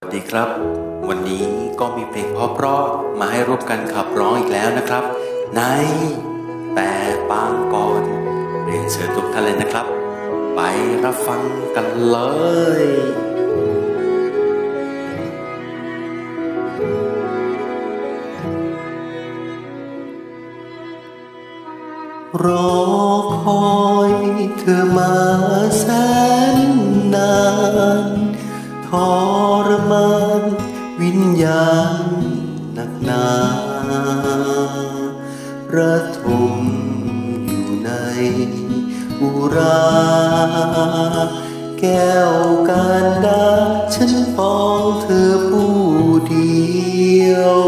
สวัสดีครับ วันนี้ก็มีเพลงเพราะๆมาให้ร่วมกันขับร้องอีกแล้วนะครับ ในแต่ปางก่อนเรียนเชิญทุกท่านเลยนะครับ ไปรับฟังกันเลยรอคอยเธอมาแสนนาน ทรมานวิญญาณหนักหนาระทมอยู่ในอุรา แก้วการดาฉันฟองเธอผู้เดียว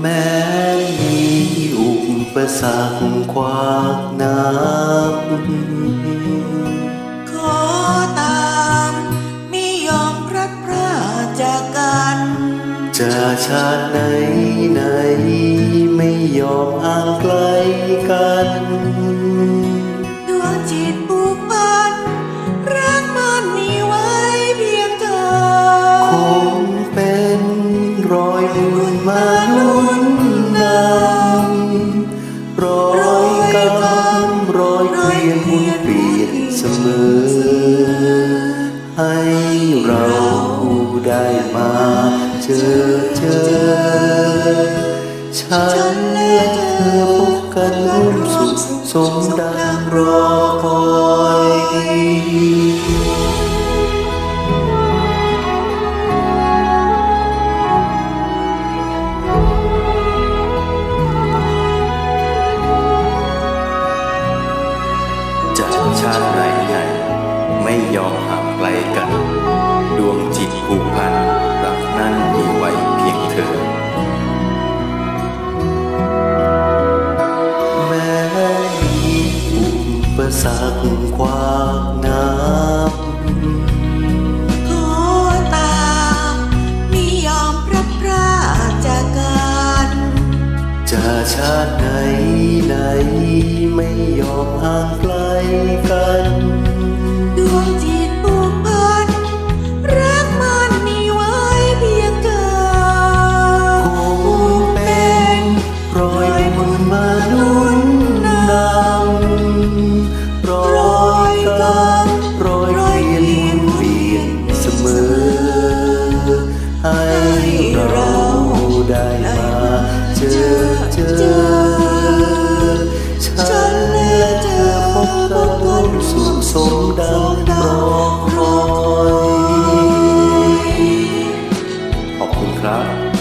แม้มีอุปสรรคขวากน้ำขอตามไม่ยอมพลัดพรากจากกัน จะชาติไหนไหน บุญมาลุ้นนำรอยกำรมรอยเกวียนหมุนเปลี่ยนเสมอ ให้เราได้มาเจอเจอ ฉันและเธอพบกันร่วมสุขสมดัง จากชาติไหนไหน ไม่ยอมห่างไกลกัน ดวงจิตผูกพันรักนั้นมีไว้เพียงเธอ แม้มีอุปสรรคขวากน้ำขอตามไม่ยอมพลัดพรากจากกันจะชาติไหนไหนไม่ยอมห่างไกล กันดวงจิตผูกพันรักมันมีไว้เพียงเธอคงเป็นรอยบุญมานุนนำรอยกำรอยเวียนหมุนเวียนเสมอ ให้เราได้มาเจอเจอ ค